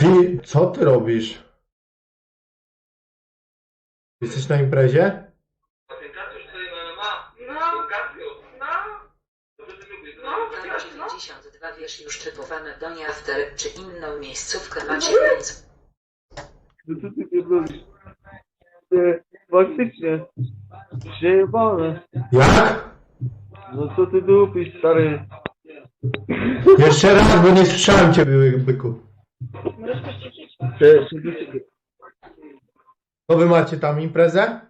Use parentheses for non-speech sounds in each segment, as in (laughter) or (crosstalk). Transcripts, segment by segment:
Wi, co ty robisz? Jesteś na imprezie? Tam 92 wiesz już typowane Donia After czy inną miejscówkę macie więc No co ty pierdolisz? Ty, faktycznie. Przejebane. Jak? No co ty dupisz, stary? Jeszcze raz, bo nie słyszałem ciebie, byku. Ty, To wy macie tam imprezę?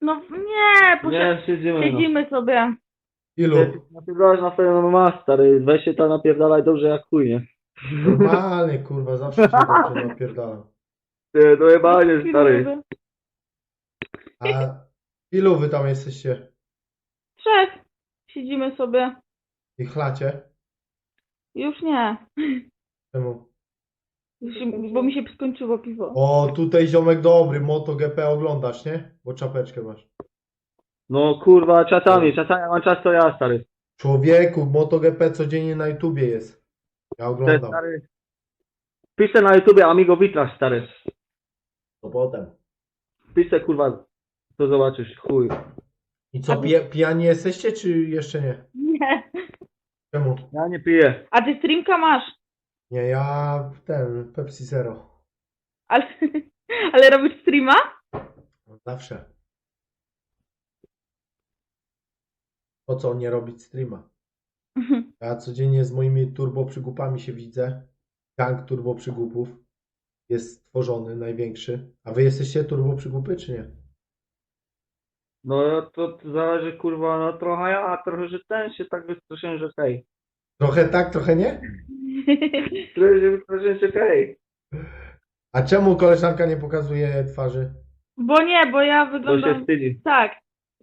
No nie, poszedł, Nie, siedzimy. No. siedzimy sobie. Ilu? Na swoją MMA, stary. Weź się tam napierdalaj dobrze jak chuj, nie? Normalnie, kurwa, zawsze się dobrze napierdalam. Ty, dojebanie, stary. A ilu wy tam jesteście? Trzech. Siedzimy sobie. I chlacie? Już nie. Czemu? Bo mi się skończyło piwo. O, tutaj ziomek dobry, MotoGP oglądasz, nie? Bo czapeczkę masz. No kurwa, czasami, czasami jak mam czas to ja, stary. Człowieku, MotoGP codziennie na YouTubie jest. Ja oglądam. stary. Piszę na YouTubie Amigo Witraż, stary. To potem. Piszę, kurwa, to zobaczysz, chuj. I co, pija, pijani jesteście, czy jeszcze nie? Nie. Czemu? Ja nie piję. A ty streamka masz. Nie, ja ten, Pepsi Zero. Ale, (laughs) ale robisz streama? Zawsze. Po co nie robić streama? Ja codziennie z moimi turbo przygupami się widzę. Gang turbo przygupów jest stworzony, największy. A wy jesteście turbo przygupy, czy nie? No to, to zależy, kurwa, no trochę ja, a trochę, że ten się tak wystraszyłem, że hej. Trochę tak, trochę nie? (laughs) Się wystraszyłem, że hej. A czemu koleżanka nie pokazuje twarzy? Bo nie, bo ja się wyglądam... wstydzi. Tak.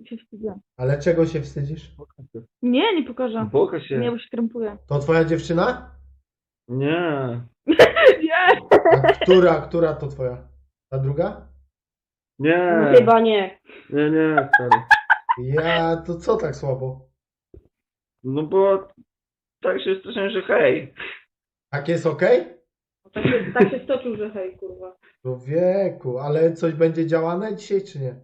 Się wstydzę. Ale czego się wstydzisz? Się. Nie, nie pokażę. Pokaż się. Nie, bo się krępuję. To twoja dziewczyna? Nie. (laughs) Nie. A która, która to twoja? Ta druga? Nie. Chyba nie. Nie, nie, stary. Ja, to co tak słabo? No bo tak się straszyłem, że hej. Tak jest okej? Tak się, tak się stoczył, że hej, kurwa. Człowieku, ale coś będzie działane dzisiaj, czy nie?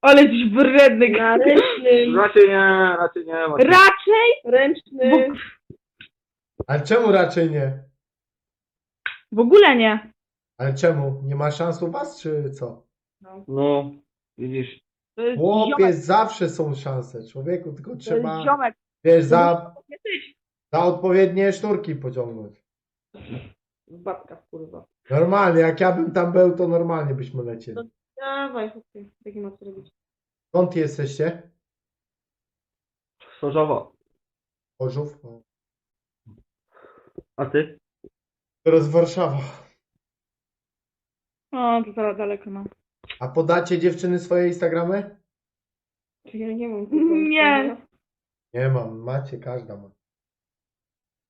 Ale jesteś wredny. Na ręcznym. Raczej nie, raczej nie. Maciek. Raczej ręczny. Ale czemu raczej nie? W ogóle nie. Ale czemu? Nie ma szans u was, czy co? No, widzisz. To jest Chłopie, ziomek. zawsze są szanse, człowieku, tylko To jest trzeba, ziomek. wiesz, za, za odpowiednie sznurki pociągnąć. Babka, kurwa. Normalnie, jak ja bym tam był, to normalnie byśmy lecieli. Dawaj, chłopie. Tak nie ma co robić. Skąd jesteście? Sorzowo. Chorzów? O. A ty? Teraz Warszawa. O, to zaraz daleko mam. A podacie dziewczyny swoje Instagramy? Ja nie mam. Nie. Nie mam, macie, każda ma.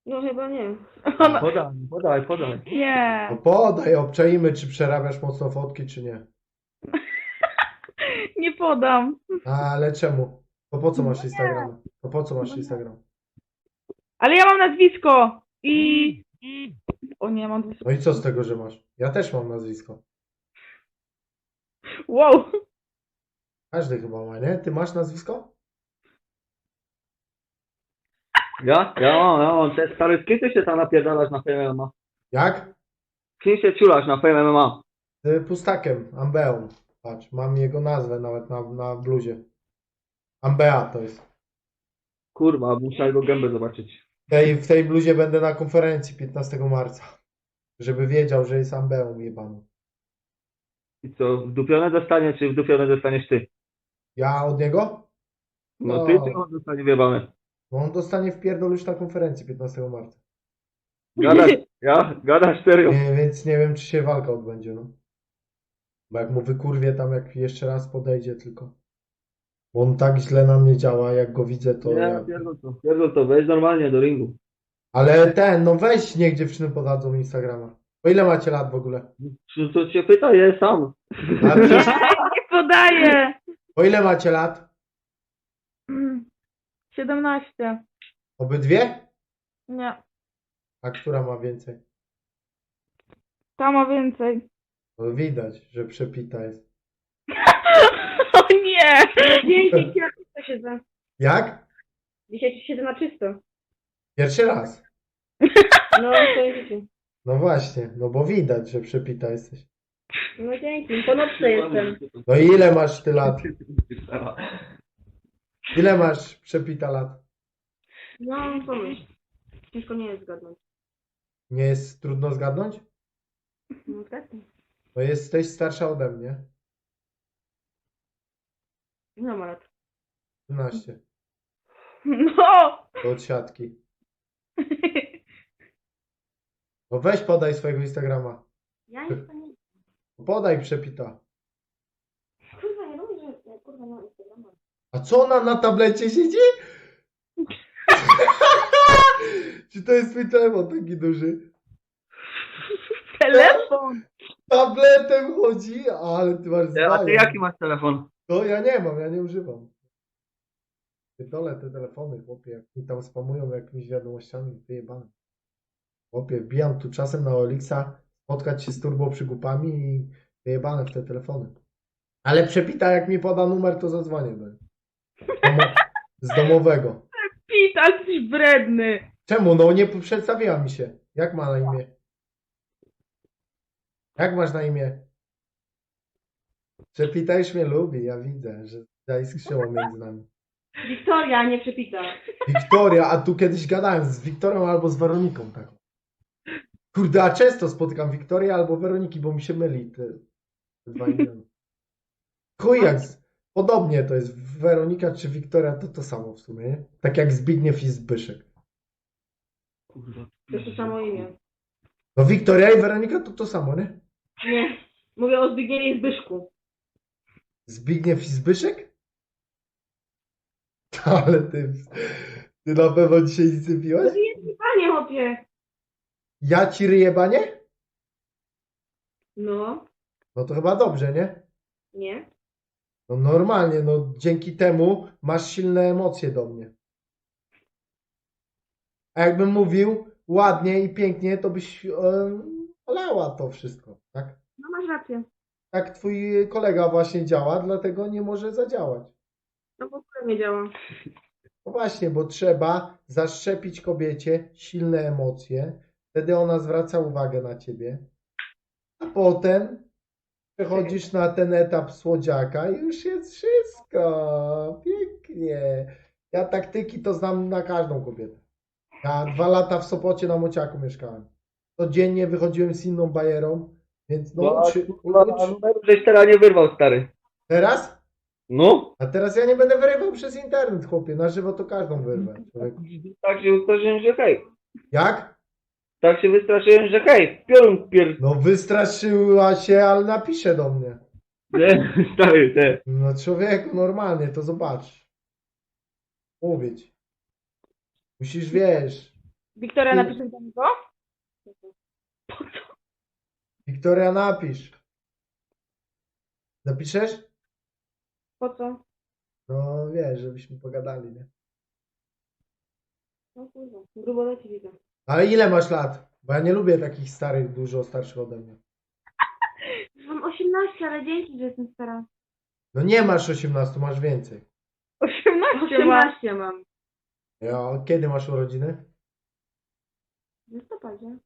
No chyba nie. Podaj, podaj, podaj. No Nie. podaj, obczajmy, czy przerabiasz mocno fotki, czy nie. (laughs) Nie podam. A, ale czemu? To po co masz Instagram? To po co masz Instagram? Ale ja mam nazwisko. I... O nie, mam nazwisko. No i co z tego, że masz? Ja też mam nazwisko. Wow. Każdy chyba ma, nie? Ty masz nazwisko? Ja? Ja mam, ja mam. Te stary, z kim ty się tam napierdalasz na Fame MMA? Jak? Z kim się ciulasz na Fame MMA? Z pustakiem, Ambeą. Patrz, mam jego nazwę nawet na, na bluzie. Ambea to jest. Kurwa, muszę jego gębę zobaczyć. W tej, w tej bluzie będę na konferencji 15 marca. Żeby wiedział, że jest Ambeą jebaną. I co, wdupione dostanie, czy wdupione dostaniesz ty? Ja od niego? No ty, czy on dostanie wjebane? No on dostanie w pierdol już na konferencji 15 marca. Gadasz, (laughs) ja? Gadasz serio? Nie, więc nie wiem, czy się walka odbędzie, no. Bo jak mu wykurwie tam, jak jeszcze raz podejdzie tylko. Bo on tak źle na mnie działa, jak go widzę, to Nie, ja... pierdol to. Pierdol to, weź normalnie do ringu. Ale ten, no weź, niech dziewczyny podadzą Instagrama. Po ile macie lat w ogóle? Czy to cię pyta, je sam. A przecież, (laughs) Nie podaję. po ile macie lat? Mm. 17. Obydwie? Nie. A która ma więcej? Ta ma więcej. No widać, że przepita jest. (laughs) O nie! Dzięki, ci na czysto siedzę. Jak? Dzisiaj siedzę na czysto. Pierwszy raz. (laughs) No. No właśnie, no bo widać, że przepita jesteś. No dzięki, po nocce jestem. No i ile masz ty lat? (laughs) Ile masz przepita lat? No, pomyśl. Ciężko nie jest zgadnąć. Nie jest trudno zgadnąć? No tak. No jesteś starsza ode mnie. No ma lat. 13. No! To od siatki. No weź podaj swojego Instagrama. Ja nic to nie... Podaj przepita. Kurwa, nie ja kurwa Instagrama. A co ona na tablecie siedzi? (laughs) Czy to jest twój telefon taki duży? Telefon! Tabletem chodzi? Ale ty masz A ty zdanie. jaki masz telefon? To ja nie mam, ja nie używam. Pierdolę te telefony, chłopie, jak mi tam spamują jakimiś wiadomościami, wyjebane. Chłopie, wbijam tu czasem na Olixa, spotkać się z turbo przygupami i wyjebane w te telefony. Ale przepita, jak mi poda numer, to zadzwonię do niej. Z domo- Z domowego. Pit, ale jesteś wredny. Czemu? No nie przedstawiła mi się. Jak ma na imię? Jak masz na imię? Przepita już mnie lubi, ja widzę, że zaiskrzyło między nami. Wiktoria, nie przepita. Wiktoria, a tu kiedyś gadałem z Wiktorią albo z Weroniką taką. Kurde, a często spotykam Wiktorię albo Weroniki, bo mi się myli te, te dwa imiona. Chuj jak, z- podobnie to jest, Weronika czy Wiktoria to to samo w sumie, nie? Tak jak Zbigniew i Zbyszek. Kurwa. To jest to samo imię. No Wiktoria i Weronika to to samo, nie? Nie. Mówię o Zbigniewie i Zbyszku. Zbigniew i Zbyszek? (laughs) Ale ty, ty na pewno dzisiaj nic nie piłeś? Panie chłopie. Ja ci ryję banie? No, No to chyba dobrze, nie? nie. No normalnie, no dzięki temu masz silne emocje do mnie. A jakbym mówił ładnie i pięknie, to byś e, olała to wszystko, tak? No masz rację. Tak twój kolega właśnie działa, dlatego nie może zadziałać. To w ogóle nie działa. No właśnie, bo trzeba zaszczepić kobiecie silne emocje, wtedy ona zwraca uwagę na ciebie, a potem przechodzisz na ten etap słodziaka i już jest wszystko. Pięknie. Ja taktyki to znam na każdą kobietę. Ja dwa lata w Sopocie na Mociaku mieszkałem. Codziennie wychodziłem z inną bajerą, więc no, No, a uczy. numeru żeś teraz nie wyrwał, stary. Teraz? No? A teraz ja nie będę wyrywał przez internet, chłopie. Na żywo to każdą wyrwę. Tak się wystraszyłem, że hej. Jak? Tak się wystraszyłem, że hej, piorun pier... No wystraszyła się, ale napisze do mnie. Nie, (laughs) stary, te. No człowieku, normalnie, to zobacz. Mówić. Musisz, wiesz. Wiktoria Ty- napisze do niego? Wiktoria, napisz. Napiszesz? Po co? No wiesz, żebyśmy pogadali, nie? No kurwa. Grubo leci widzę. Ale ile masz lat? Bo ja nie lubię takich starych, dużo starszych ode mnie. (laughs) Mam 18, ale dzięki, że jestem stara. No nie masz 18, masz więcej. 18 ma. 18 mam. Ja, kiedy masz urodziny? W listopadzie.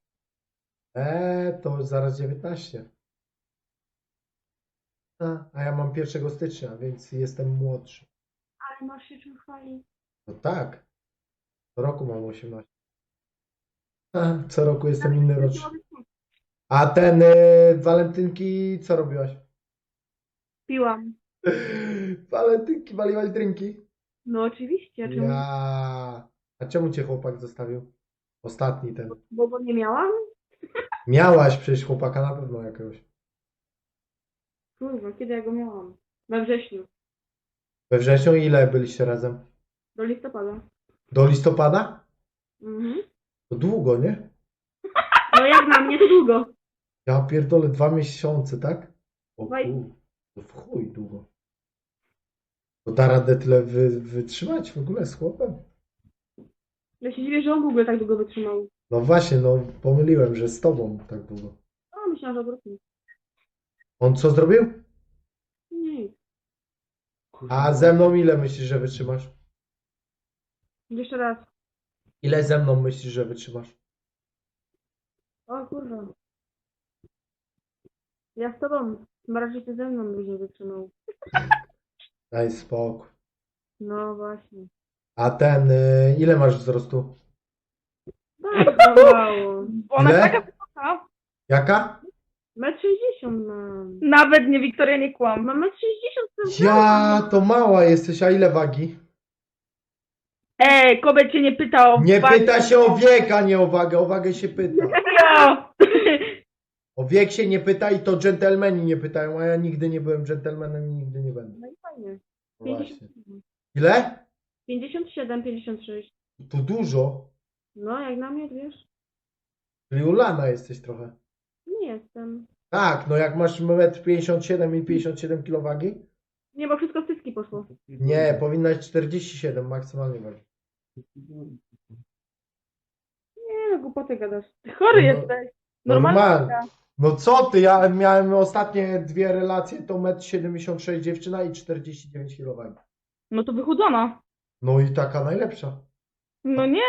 Eee, to zaraz 19. A, a ja mam 1 stycznia, więc jestem młodszy. Ale masz się czym chwalić. No tak. Co roku mam 18. A, co roku jestem inny roczny. A ten y, walentynki co robiłaś? Piłam. (laughs) Walentynki, waliłaś drinki? No oczywiście, czemu? Ja. A czemu cię chłopak zostawił? Ostatni ten. Bo go nie miałam? (laughs) Miałaś przecież chłopaka na pewno jakiegoś. Kurwa, kiedy ja go miałam? We wrześniu. We wrześniu ile byliście razem? Do listopada. Do listopada? Mhm. To długo, nie? No jak na mnie to długo. Ja pierdolę dwa miesiące, tak? O kur... To w chuj długo. To da radę tyle wy, wytrzymać w ogóle z chłopem? Ja się dziwię, że on w ogóle tak długo wytrzymał. No właśnie, no pomyliłem, że z tobą tak długo. Myślałam, Myślałam, że odwrotnie. On co zrobił? Nie. A ze mną ile myślisz, że wytrzymasz? Jeszcze raz. Ile ze mną myślisz, że wytrzymasz? O kurwa. Ja z tobą. Raczej ty ze mną byś nie wytrzymał. Daj spokój. No właśnie. A ten, y, ile masz wzrostu? Bardzo mało. Bo ona Ile? taka wysoka. Jaka? Metr sześćdziesiąt mam. Nawet nie, Wiktoria, nie kłam. Mam metr sześćdziesiąt. Ja, to mała jesteś, a ile wagi? Ej, Kobet cię nie pyta o Nie wagę. pyta się o wiek, a nie o wagę. O wagę się pyta. Ja. O wiek się nie pyta i to dżentelmeni nie pytają, a ja nigdy nie byłem dżentelmenem i nigdy nie będę. No i fajnie. No Właśnie. 57. Ile? 57, 56. To dużo. No, jak na mnie, wiesz? Czyli ulana jesteś trochę. Nie jestem. Tak, no jak masz 1,57 m i 57 kg wagi? Nie, bo wszystko w cycki poszło. Nie, powinnaś 47 maksymalnie ważyć. Nie, no głupoty gadasz. Ty chory No, jesteś. Normalnie. Normalnie. No co ty, ja miałem ostatnie dwie relacje, to 1,76 m dziewczyna i 49 kg. No to wychudzona. No i taka najlepsza. No nie.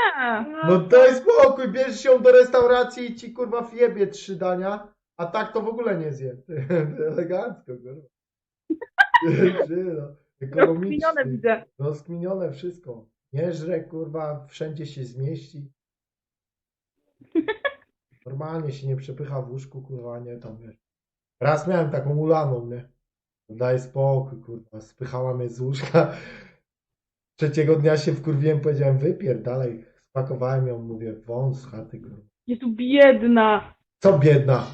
No daj spokój, bierz się do restauracji i ci kurwa wjebie trzy dania, a tak to w ogóle nie zje. (laughs) Elegancko, kurwa. (laughs) Ty, no, Rozkminione Ekonomicznie. widzę. Rozkminione wszystko. Nie żre, kurwa, wszędzie się zmieści. (laughs) Normalnie się nie przepycha w łóżku, kurwa, nie tam, wiesz. Raz miałem taką ulaną, nie? Daj spokój, kurwa, spychała mnie z łóżka. Trzeciego dnia się wkurwiłem, powiedziałem, wypier dalej. Spakowałem ją, mówię, wąs z chaty, kurwa. Jest tu biedna. Co biedna?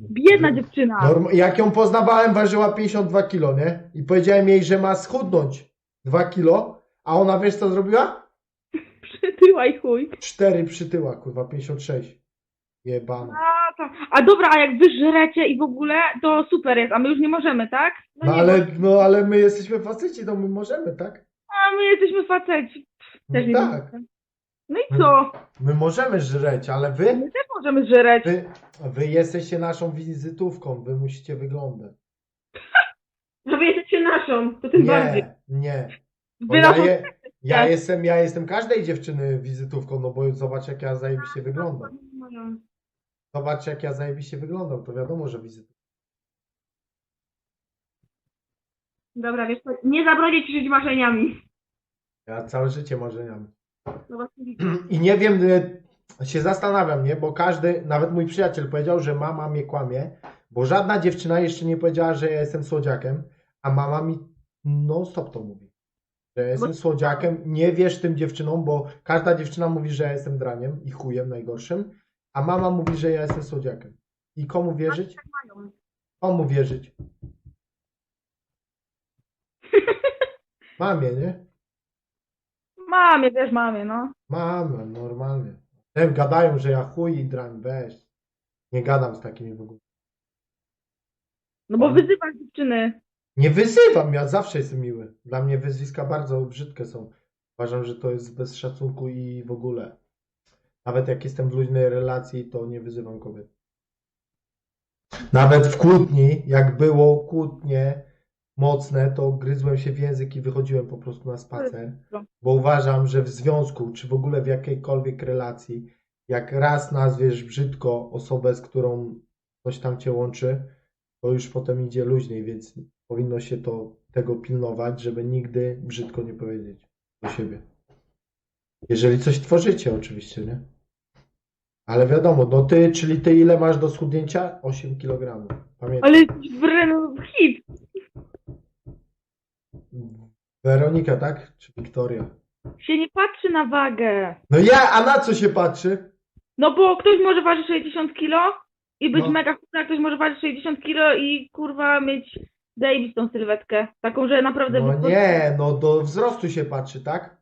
Biedna dziewczyna. Norm- jak ją poznawałem, ważyła 52 kilo, nie? I powiedziałem jej, że ma schudnąć 2 kilo, a ona wiesz co zrobiła? (laughs) Przytyła i chuj. 4 przytyła, kurwa, 56. Jebana. A, to- a dobra, a jak wy żrecie i w ogóle, to super jest, a my już nie możemy, tak? No nie, ale, no ale my jesteśmy faceci, to my możemy, tak? A my jesteśmy faceci. No Też nie tak, możemy. No i co? my możemy żreć, ale wy, My też możemy żreć. wy, wy jesteście naszą wizytówką, wy musicie wyglądać. (laughs) No wy jesteście naszą, to tym bardziej. Nie, nie. Bo ja, je, (laughs) ja, Tak. jestem, ja jestem każdej dziewczyny wizytówką, no bo zobacz jak ja zajebiście wyglądam. Zobacz jak ja zajebiście wyglądam, to wiadomo, że wizytówka. Dobra, wiesz co, nie zabrodzić ci żyć marzeniami. Ja całe życie marzeniami. No właśnie. (clears throat) I nie wiem, y, się zastanawiam, nie? Bo każdy, nawet mój przyjaciel powiedział, że mama mnie kłamie, bo żadna dziewczyna jeszcze nie powiedziała, że ja jestem słodziakiem, a mama mi non stop to mówi. Że ja jestem słodziakiem, nie wierz tym dziewczynom, bo każda dziewczyna mówi, że ja jestem draniem i chujem najgorszym, a mama mówi, że ja jestem słodziakiem. I komu wierzyć? Mają. Komu wierzyć? (laughs) Mamie, nie? Mamie, wiesz, mamie, no. Mamę, normalnie. Wiem, gadają, że ja chuj i drań, weź. Nie gadam z takimi w ogóle. No bo wyzywasz dziewczyny. Nie wyzywam, ja zawsze jestem miły. Dla mnie wyzwiska bardzo brzydkie są. Uważam, że to jest bez szacunku i w ogóle. Nawet jak jestem w luźnej relacji, to nie wyzywam kobiet. Nawet w kłótni, jak było kłótnie mocne, to gryzłem się w język i wychodziłem po prostu na spacer. Bo uważam, że w związku, czy w ogóle w jakiejkolwiek relacji, jak raz nazwiesz brzydko osobę, z którą coś tam cię łączy, to już potem idzie luźniej, więc powinno się to tego pilnować, żeby nigdy brzydko nie powiedzieć do siebie. Jeżeli coś tworzycie, oczywiście, nie? Ale wiadomo, no ty, czyli ty ile masz do schudnięcia? 8 kg. Pamiętaj. Ale wręcz hit. Weronika, tak? Czy Wiktoria? Się nie patrzy na wagę. No ja, a na co się patrzy? No bo ktoś może ważyć 60 kilo i być No. mega chudny, a ktoś może ważyć 60 kilo i kurwa mieć zajebistą sylwetkę. Taką, że naprawdę... No wychodzi- nie, no do wzrostu się patrzy, tak?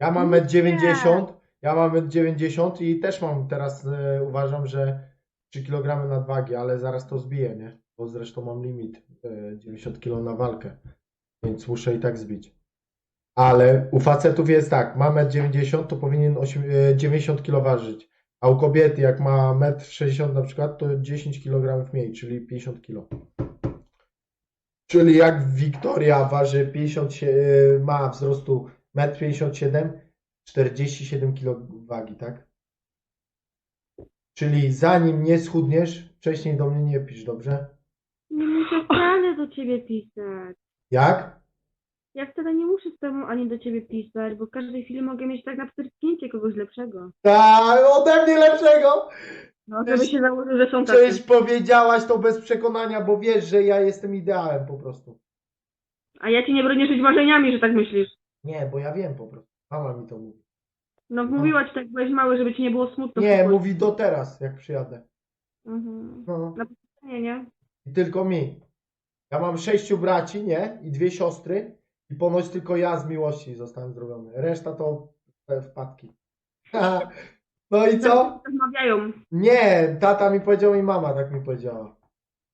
Ja mam 1,90 m, ja mam 1,90 m i też mam teraz, e, uważam, że 3 kg nadwagi, ale zaraz to zbiję, nie? Bo zresztą mam limit e, 90 kg na walkę, więc muszę i tak zbić. Ale u facetów jest tak, mam 1,90 m, to powinien 8, e, 90 kg ważyć. A u kobiety, jak ma 1,60 m na przykład, to 10 kg mniej, czyli 50 kg. Czyli jak Wiktoria waży 50, się- y, ma wzrostu 1,57 m, 47 kg wagi, tak? Czyli zanim nie schudniesz, wcześniej do mnie nie pisz, dobrze? Nie muszę wcale do ciebie pisać. Jak? Ja wcale nie muszę z tobą ani do ciebie pisać, bo w każdej chwili mogę mieć tak na przerknięcie kogoś lepszego. Tak, ode mnie lepszego! No, Wiesz- żeby się założył, że są tacy. Przecież powiedziałaś to bez przekonania, bo wiesz, że ja jestem ideałem po prostu. A ja ci nie bronię żyć marzeniami, że tak myślisz. Nie, bo ja wiem po prostu. Mama mi to mówi. No mówiła ci tak, byłeś mały, żeby ci nie było smutno. Nie, mówi do teraz, jak przyjadę. Mhm. No. Nie, nie. I tylko mi. Ja mam sześciu braci, nie? I dwie siostry. I ponoć tylko ja z miłości zostałem zrobiony. Reszta to e, wpadki. (laughs) No i co? Rozmawiają. Nie, tata mi powiedział i mama tak mi powiedziała.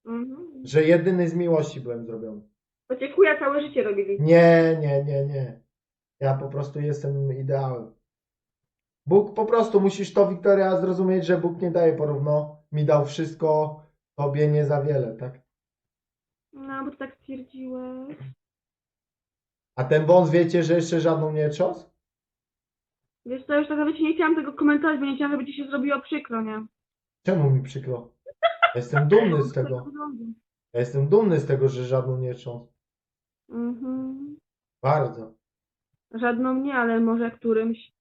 Mhm. Że jedyny z miłości byłem zrobiony. To cię chuja całe życie robili. Nie, nie, nie, nie. Ja po prostu jestem ideałem. Bóg po prostu musisz to, Wiktoria, zrozumieć, że Bóg nie daje porówno. Mi dał wszystko, tobie nie za wiele, tak? No, bo ty tak stwierdziłeś. A ten wąs wiecie, że jeszcze żadną nie trząsł? Wiesz co, już tak nawet nie chciałam tego komentować, bo nie chciałam, żeby ci się zrobiło przykro, nie? Czemu mi przykro? Ja Jestem dumny z tego. Ja jestem dumny z tego, że żadną nie trząsł. Mhm. Bardzo. Żadną nie, ale może którymś.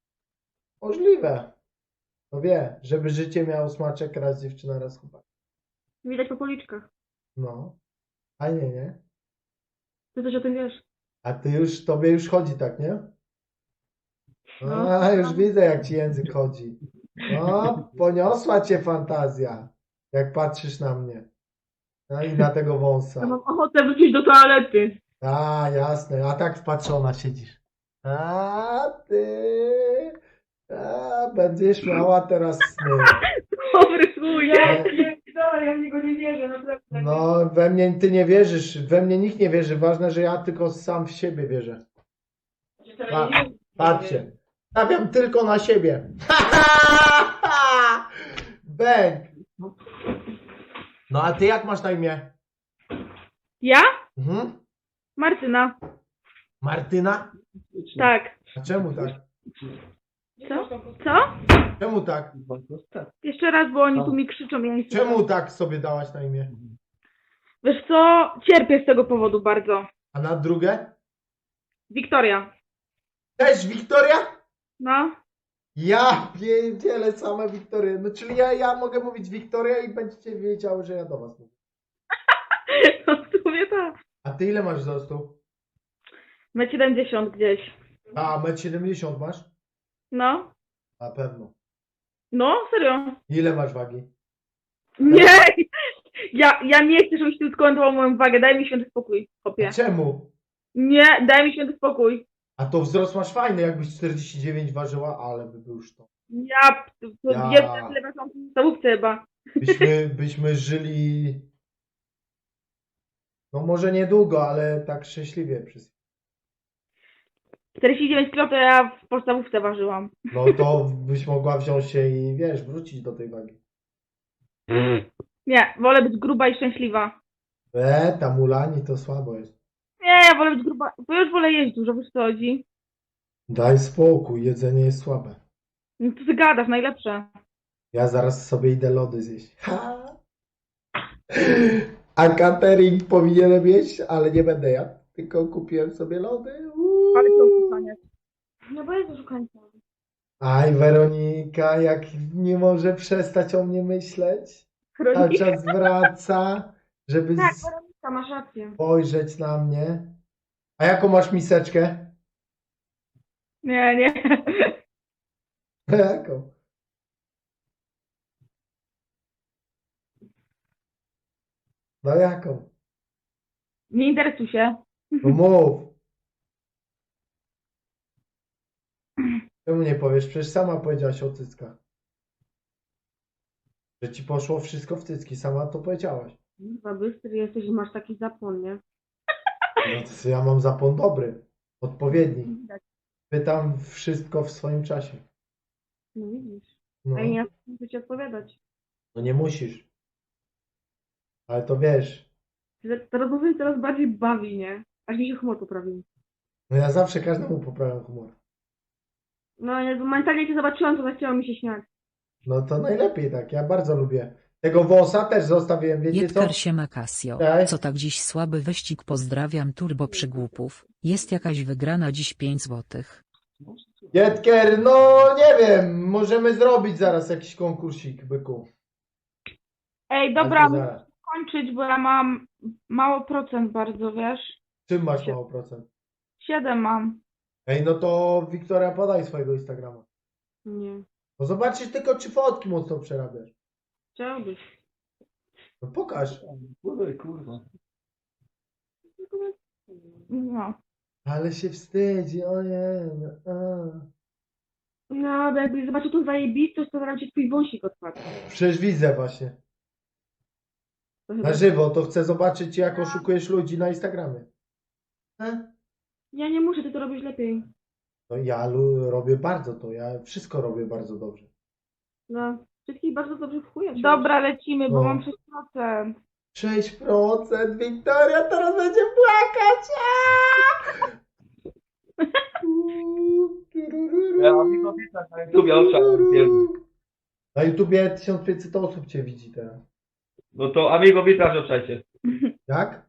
Możliwe. No wie, żeby życie miało smaczek raz dziewczyna, raz chłopak. Widać po policzkach. No. A nie, nie? Ty coś o tym wiesz. A ty już, tobie już chodzi tak, nie? No. A, już widzę, jak ci język chodzi. No, poniosła cię fantazja, jak patrzysz na mnie. No i na tego Ja wąsa. mam ochotę wrócić do toalety. A, jasne, a tak wpatrzona siedzisz. A, ty... A, będziesz miała teraz sny. Dobry chuj. Ja- Dobra, ja w niego nie wierzę, naprawdę. No, we mnie ty nie wierzysz, we mnie nikt nie wierzy. Ważne, że ja tylko sam w siebie wierzę. Pa, patrzcie, stawiam tylko na siebie. (laughs) Bęk. No a ty jak masz na imię? Ja? Mhm. Martyna. Martyna? Tak. A czemu tak? Co? Co? Czemu tak? Jeszcze raz, bo oni tu mi krzyczą. Ja nie słyszę. Czemu tak sobie dałaś na imię? Wiesz co? Cierpię z tego powodu bardzo. A na drugie? Wiktoria. Cześć, Wiktoria? No. Ja wiele same Wiktorie. No czyli ja, ja mogę mówić Wiktoria i będziecie wiedziały, że ja do was mówię. (laughs) No w sumie tak. A ty ile masz wzrostu? Metr 70 gdzieś. A, 1,70 m masz? No. Na pewno. No, serio. Ile masz wagi? Nie! Ja, ja nie chcę, żebyś ty skomentował moją wagę. Daj mi święty spokój, chłopie. A czemu? Nie, daj mi święty spokój. A to wzrost masz fajny, jakbyś 49 ważyła, ale by był już to. Ja, to Ja. ja. tyle weszłam w podstawówce chyba. Byśmy, (laughs) byśmy żyli. No może niedługo, ale tak szczęśliwie przez. 49 kg to ja w podstawówce ważyłam. No to byś mogła wziąć się i wiesz, wrócić do tej wagi. Nie, wolę być gruba i szczęśliwa. E, ta mulani to słabo jest. Nie, ja wolę być gruba, bo już wolę jeść dużo, wiesz co chodzi? Daj spokój, jedzenie jest słabe. No to ty gadasz, najlepsze. Ja zaraz sobie idę lody zjeść. Ha! A catering powinienem jeść, ale nie będę jadł. Tylko kupiłem sobie lody. Uuu. Ale to opuszczanie. No bo jest oszukańca. Aj, Weronika, jak nie może przestać o mnie myśleć. Cały Chronika. czas wraca, żeby Tak, Weronika, masz rację. spojrzeć na mnie. A jaką masz miseczkę? Nie, nie. (laughs) Jaką? No jaką? Nie interesuj się. No mów. Czemu nie powiesz? Przecież sama powiedziałaś o cyckach. Że ci poszło wszystko w cycki, sama to powiedziałaś. Chyba bystry jesteś i masz taki zapłon, nie? No to ja mam zapłon dobry, odpowiedni. Widać. Pytam wszystko w swoim czasie. No widzisz. No, Ej, ja muszę ci odpowiadać. no nie musisz. Ale to wiesz, Ta rozmowa mnie coraz bardziej bawi, nie? Aż mi się humor poprawił. no ja zawsze każdemu poprawiam humor. No, jak mentalnie cię zobaczyłam, to zachciało mi się śmiać. No to najlepiej tak, ja bardzo lubię. Tego włosa też zostawiłem, wiecie co? Jedkar siema Casio. Cześć. Co tak dziś słaby wyścig pozdrawiam turbo przygłupów. Jest jakaś wygrana dziś 5 złotych. Jedker, no nie wiem, możemy zrobić zaraz jakiś konkursik, byku. Ej, dobra, muszę kończyć, bo ja mam mało procent bardzo, wiesz? Czym masz mało procent? 7 mam. Ej, no to Wiktoria, podaj swojego Instagrama. Nie. No zobaczysz tylko, czy fotki mocno przerabiasz. Chciałbyś. No pokaż. Kurwa, kurwa. No. Ale się wstydzi, o nie. No, a. No, bo jakbyś zobaczył tą zajebistość, to zaraz ci twój wąsik odpadł. Przecież widzę właśnie. To chyba... Na żywo, to chcę zobaczyć, jak oszukujesz ludzi na Instagramie. E? Ja nie muszę, ty to robisz lepiej. No ja lu- robię bardzo to, ja wszystko robię bardzo dobrze. No, wszystkich bardzo dobrze w chuja wziąłeś. Dobra, lecimy, bo No. mam 6%. 6%, Wiktoria teraz będzie płakać! Aaa! Ja amigo witam na YouTubie, owszem. Na YouTubie 1500 osób cię widzi teraz. No to Amigo Witraż obszajcie. Jak?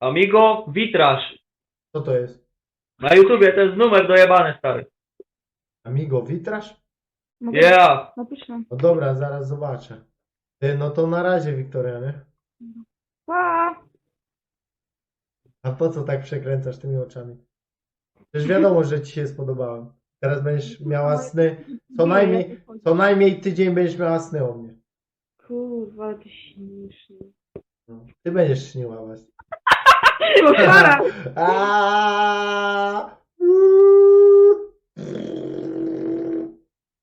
Amigo Witraż. Co to jest? Na YouTubie to jest numer dojebany stary. Amigo Witraż? Mogę Yeah. Napiszę. No dobra, zaraz zobaczę. Ty, no to na razie, Wiktoria, nie? Pa! A po co tak przekręcasz tymi oczami? Przecież wiadomo, że ci się spodobałem. Teraz będziesz miała sny. Co najmniej, co najmniej tydzień będziesz miała sny o mnie. Kurwa, ale ty śmieszny. No. Ty będziesz śniła właśnie. Koszara! (laughs) A, uuu.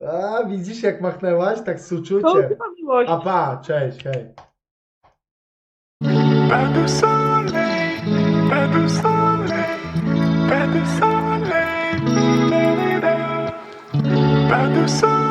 A, widzisz jak machnęłaś? Tak z To uczuciem. chyba miłość. A pa, cześć, hej. Pas de soleil, pas de soleil, pas de soleil, da, da, da. pas de soleil.